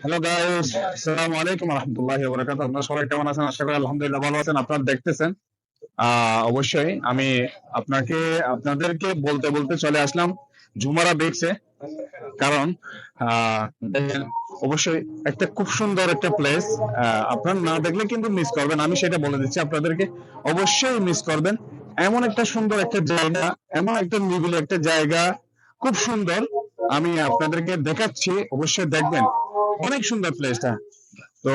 Hello guys আসসালামু আলাইকুম রহমতুল্লাহি ওয়া বারাকাতুহু। আপনারা সবাই কেমন আছেন? আশা করি আলহামদুলিল্লাহ ভালো আছেন আপনারা দেখতেছেন। অবশ্যই আমি আপনাকে আপনাদেরকে বলতে বলতে চলে আসলাম ঝুমারা বিচে কারণ অবশ্যই একটা খুব সুন্দর একটা প্লেস আপনারা না দেখলে কিন্তু মিস করবেন। আমি সেটা বলে দিচ্ছি আপনাদেরকে। অবশ্যই মিস করবেন। এমন একটা সুন্দর একটা জায়গা এমন একটা নিবিড় একটা জায়গা খুব সুন্দর। আমি আপনাদেরকে দেখাচ্ছি অবশ্যই দেখবেন। অনেক সুন্দর প্লেসটা তো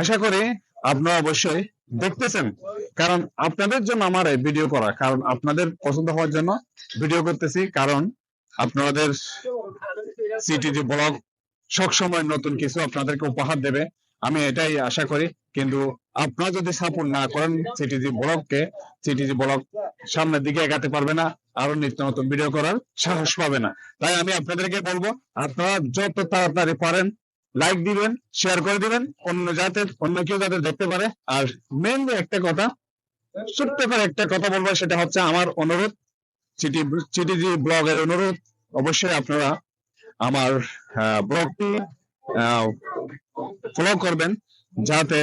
আশা করি আপনারা অবশ্যই দেখতেছেন। কারণ আপনাদের জন্য আমার এই ভিডিও করা, কারণ আপনাদের পছন্দ হওয়ার জন্য ভিডিও করতেছি। কারণ আপনাদের সিটিজি ব্লগ সবসময় নতুন কিছু আপনাদেরকে উপহার দেবে। আমি এটাই আশা করি। কিন্তু আপনারা যদি সাপোর্ট না করেন সিটিজি ব্লগকে সিটিজি ব্লগ সামনের দিকে এগাতে পারবে না, আরও নিত্য নতুন ভিডিও করার সাহস পাবে না। তাই আমি আপনাদেরকে বলব, আপনারা যত তাড়াতাড়ি পারেন লাইক দিবেন শেয়ার করে দিবেন অন্য যাতে অন্য কেউ যাতে দেখতে পারে। আর মেনলি একটা কথা ছোট্ট করে একটা কথা বলব সেটা হচ্ছে আমার অনুরোধ। সিটি সিটিজি ব্লগের অনুরোধ অবশ্যই আপনারা আমার ব্লগটি ফলো করবেন যাতে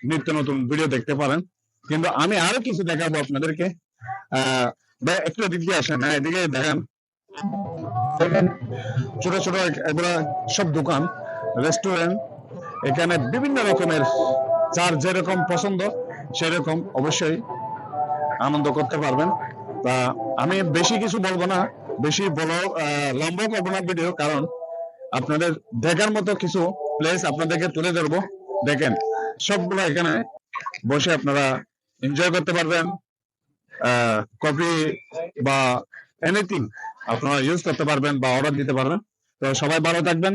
নিত্য নতুন ভিডিও দেখতে পারেন। কিন্তু আমি আরও কিছু দেখাবো আপনাদেরকে। আহ, একটু এদিক দিয়ে আসেন হ্যাঁ এদিকে দেখেন। ছোট ছোট এগুলা সব দোকান। রেস্টুরেন্ট এখানে বিভিন্ন রকমের যার যেরকম পছন্দ সেরকম অবশ্যই আনন্দ করতে পারবেন। তা আমি বেশি কিছু বলব না বেশি আহ, লম্বা করব না ভিডিও কারণ আপনাদের দেখার মতো কিছু প্লেস আপনাদেরকে তুলে ধরবো। দেখেন সবগুলো এখানে বসে আপনারা এনজয় করতে পারবেন। কফি বা এনিথিং আপনারা ইউজ করতে পারবেন বা অর্ডার দিতে পারবেন। তো সবাই ভালো থাকবেন।